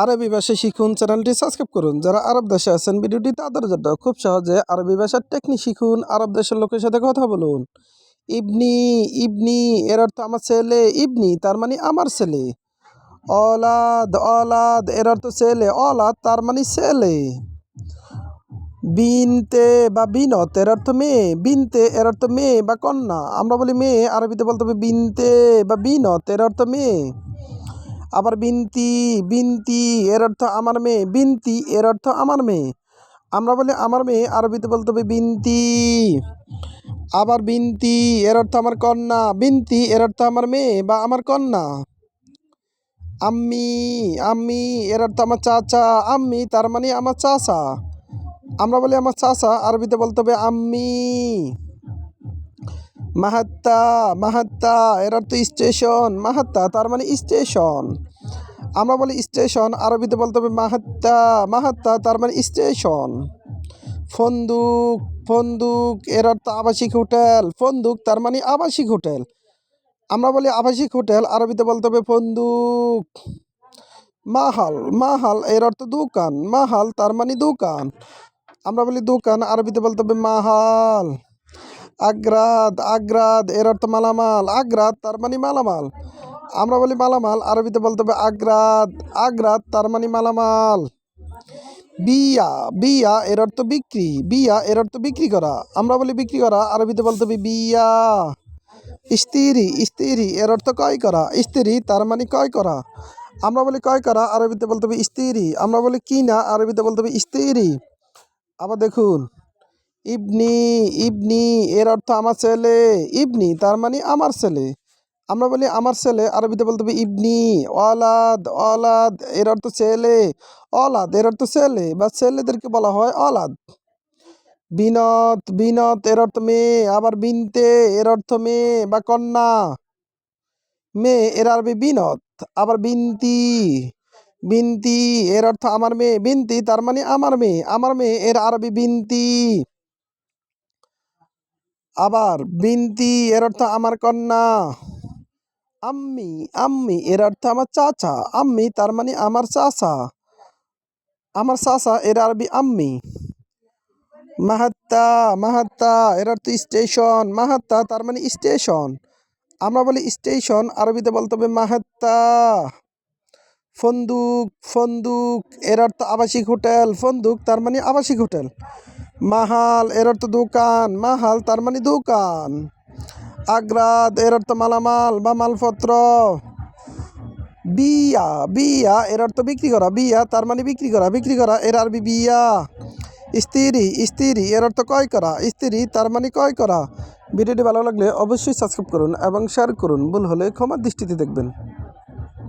আরবি ভাষা শিখুন চ্যানেলটি সাবস্ক্রাইব করুন। যারা আরব দেশে আছেন, ভিডিওটি তাদের জন্য খুব সহজে আরবি ভাষার টেকনিক শিখুন, আরব দেশের লোকের সাথে কথা বলুন। ইবনি ইবনি, এর অর্থ আমার ছেলে, ইবনি, তার মানে আমার ছেলে। অলাদ অলাদ, এর অর্থ ছেলে, অলাদ, তার মানে ছেলে। বিনতে বা বিনত, এর অর্থ মেয়ে। বিনতে, এর অর্থ মেয়ে বা কন্যা। আমরা বলি মেয়ে, আরবিতে বলতে হবে বিনতে বা বিনত, এর অর্থ মেয়ে। আবার বিনতি বিনতি, এর অর্থ আমার মেয়ে, বিনতি, এর অর্থ আমার মেয়ে। আমরা বলি আমার মেয়ে, আরবিতে বলতে হবে বিনতি। আবার বিনতি, এর অর্থ আমার কন্যা, বিনতি, এর অর্থ আমার মেয়ে বা আমার কন্যা। আম্মি আম্মি, এর অর্থ আমার চাচা, আম্মি, তার মানে আমার চাচা। আমরা বলি আমার চাচা, আরবিতে বলতে হবে আম্মি। মাহাত্তা মাহাত্তা এর অর্থ স্টেশন, মাহাত্তা, তার মানে স্টেশন। আমরা বলি স্টেশন, আরবিতে বলতে হবে মাহাত্তা মাহাত্তা, তার মানে স্টেশন। ফন্দুক ফন্দুক এর অর্থ আবাসিক হোটেল, ফন্দুক তার মানে আবাসিক হোটেল। আমরা বলি আবাসিক হোটেল, আরবিতে বলতে হবে ফন্দুক। মাহাল মাহাল এর অর্থ দোকান, মাহাল তার মানে দোকান। আমরা বলি দোকান, আরবিতে বলতে হবে মাহাল। আগ্রাদ আগ্রাদ, এর অর্থ মালামাল। আগ্রাদ, তার মানে মালামাল। আমরা বলি মালামাল, আরবিতে বলতে হবে আগ্রাদ। আগ্রাদ, তার মানে মালামাল। বিয়া বিয়া, এর অর্থ বিক্রি। বিয়া, এর অর্থ বিক্রি করা। আমরা বলি বিক্রি করা, আরবিতে বলতে হবে বিয়া। স্ত্রী স্ত্রী, এর অর্থ ক্রয় করা। স্ত্রী, তার মানে ক্রয় করা। আমরা বলি ক্রয় করা, আরবিতে বলতে হবে স্ত্রী। আমরা বলি কিনা, আরবিতে বলতে হবে স্ত্রী। আবার দেখুন ইবনি ইবনি, এর অর্থ আমার ছেলে, ইবনি, তার মানে আমার ছেলে। আমরা বলি আমার ছেলে, আরবিতে বলতে হবে ইবনি অলাদ অলাদ এর অর্থ ছেলে অলাদ এর অর্থ ছেলে, বা ছেলেদেরকে বলা হয় অলাদ বিনত বিনত, এর অর্থ মেয়ে, আবার বিনতে, এর অর্থ মেয়ে, বা কন্যা। মেয়ে, এর আরবি বিনত, আবার বিনতি। বিনতি, এর অর্থ আমার মেয়ে, বিনতি, তার মানে আমার মেয়ে আমার মেয়ে, এর আরবি বিনতি। আবার বিনতি, এর অর্থ আমার কন্যা। আম্মি আম্মি, এর অর্থ আমার চাচা। আম্মি, তার মানে আমার চাচা। আমার চাচা, এর আরবি আম্মি। মাহাত্তা মাহাত্তা, এর অর্থ স্টেশন। মাহাত্তা, তার মানে স্টেশন। আমরা বলি স্টেশন, আরবিতে বলতে হবে মাহাত্তা। ফন্দুক ফন্দুক, এর অর্থ আবাসিক হোটেল। ফন্দুক, তার মানে আবাসিক হোটেল। মাহাল এর অর্থ দোকান। মাহাল, তার মানে দোকান। আগ্রাদ এর অর্থ মালামাল বা মালপত্র। বিয়া বিয়া এর অর্থ বিক্রি করা। বিয়া, তার মানে বিক্রি করা। বিক্রি করা এর আরবি বিয়া। স্ত্রী স্ত্রী এর অর্থ ক্রয় করা। স্ত্রী, তার মানে ক্রয় করা। ভিডিওটি ভালো লাগলে অবশ্যই সাবস্ক্রাইব করুন এবং শেয়ার করুন। ভুল হলে ক্ষমার দৃষ্টিতে দেখবেন।